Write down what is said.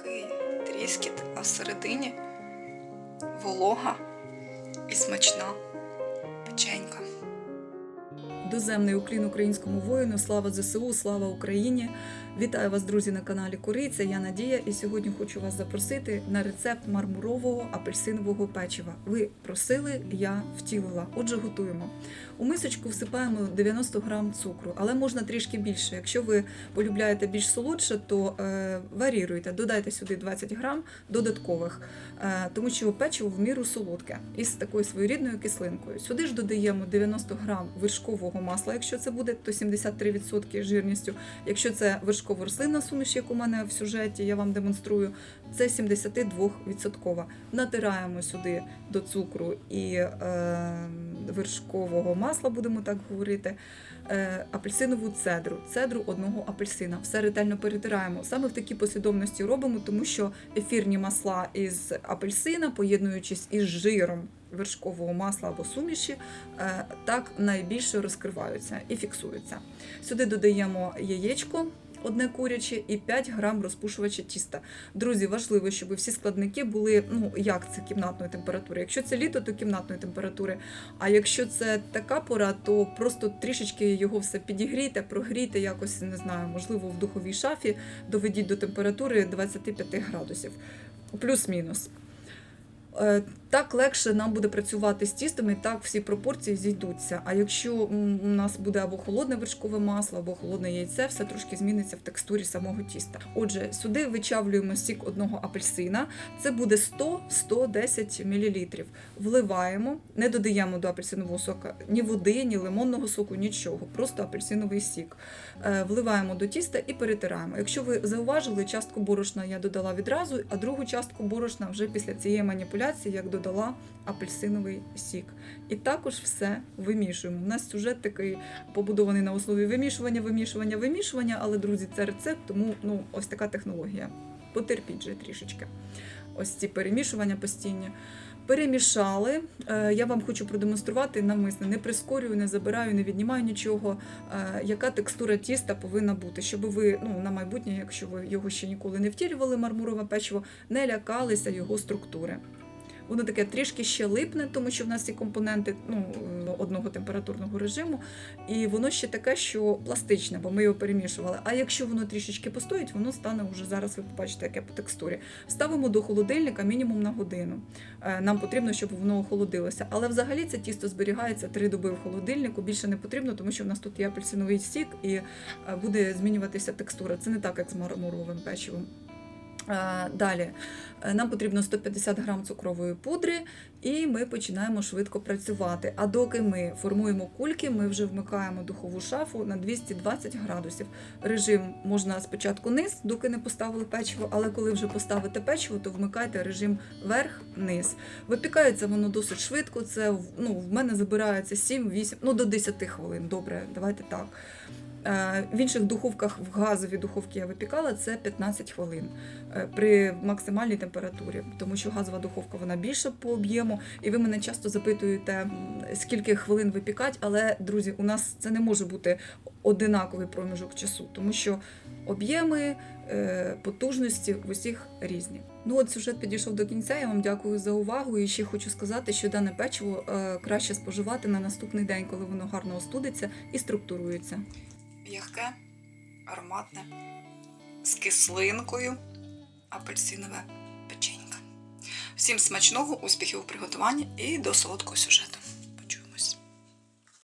сухий тріскіт, а всередині волога і смачна печенька. Доземний уклін українському воїну. Слава ЗСУ, слава Україні! Вітаю вас, друзі, на каналі Куриця. Я Надія, і сьогодні хочу вас запросити на рецепт мармурового апельсинового печива. Ви просили, я втілила. Отже, готуємо. У мисочку всипаємо 90 грам цукру, але можна трішки більше. Якщо ви полюбляєте більш солодше, то е, варіруйте, додайте сюди 20 грам додаткових, е, тому що печиво в міру солодке із такою своєрідною кислинкою. Сюди ж додаємо 90 грам вершкового масла, якщо це буде, то 73% жирністю. Якщо це вершково-рослинна суміш, як у мене в сюжеті, я вам демонструю, це 72%. Натираємо сюди до цукру і е, вершкового масла, будемо так говорити, е, апельсинову цедру, цедру одного апельсина. Все ретельно перетираємо. Саме в такій послідовності робимо, тому що ефірні масла із апельсина, поєднуючись із жиром вершкового масла або суміші, е, так найбільше розкриваються і фіксуються. Сюди додаємо яєчко. Одне куряче і 5 грам розпушувача тіста. Друзі, важливо, щоб всі складники були, ну як це кімнатної температури. Якщо це літо, то кімнатної температури. А якщо це така пора, то просто трішечки його все підігрійте, прогрійте якось, не знаю, можливо, в духовій шафі доведіть до температури 25 градусів, плюс-мінус. Е, Так легше нам буде працювати з тістом, і так всі пропорції зійдуться. А якщо у нас буде або холодне вершкове масло, або холодне яйце, все трошки зміниться в текстурі самого тіста. Отже, сюди вичавлюємо сік одного апельсина. Це буде 100-110 мл. Вливаємо, не додаємо до апельсинового сока ні води, ні лимонного соку, нічого, просто апельсиновий сік. Е, Вливаємо до тіста і перетираємо. Якщо ви зауважили, частку борошна я додала відразу, а другу частку борошна вже після цієї маніпуляції, як додала апельсиновий сік. І також все вимішуємо. У нас сюжет такий побудований на основі вимішування, вимішування, вимішування, але, друзі, це рецепт, тому ну, ось така технологія. Потерпіть же трішечки. Ось ці перемішування постійні. Перемішали. Е, Я вам хочу продемонструвати навмисне, не прискорюю, не забираю, не віднімаю нічого. е, Яка текстура тіста повинна бути, щоб ви ну, на майбутнє, якщо ви його ще ніколи не втілювали, мармурове печиво, не лякалися його структури. Воно таке трішки ще липне, тому що в нас ці компоненти ну, одного температурного режиму, і воно ще таке, що пластичне, бо ми його перемішували. А якщо воно трішечки постоїть, воно стане вже зараз. Ви побачите, яке по текстурі. Ставимо до холодильника мінімум на годину. Е, Нам потрібно, щоб воно охолодилося. Але взагалі це тісто зберігається три доби в холодильнику. Більше не потрібно, тому що в нас тут є апельсиновий сік і е, буде змінюватися текстура. Це не так, як з мармуровим печивом. Далі е, нам потрібно 150 грам цукрової пудри, і ми починаємо швидко працювати. А доки ми формуємо кульки, ми вже вмикаємо духову шафу на 220 градусів. Режим можна спочатку низ, доки не поставили печиво, але коли вже поставите печиво, то вмикайте режим верх-низ. Випікається воно досить швидко. Це ну, в мене забирається 7-8, ну до 10 хвилин. Добре, давайте так. Е, В інших духовках, в газовій духовці я випікала, це 15 хвилин е, при максимальній температурі, тому що газова духовка вона більша по об'єму, і ви мене часто запитуєте, скільки хвилин випікати, але, друзі, у нас це не може бути одинаковий проміжок часу, тому що об'єми, е, потужності в усіх різні. Ну от сюжет підійшов до кінця. Я вам дякую за увагу. І ще хочу сказати, що дане печиво краще споживати на наступний день, коли воно гарно остудиться і структурується. М'яке, ароматне, з кислинкою, апельсинове печенька. Всім смачного, успіхів у приготуванні і до солодкого сюжету.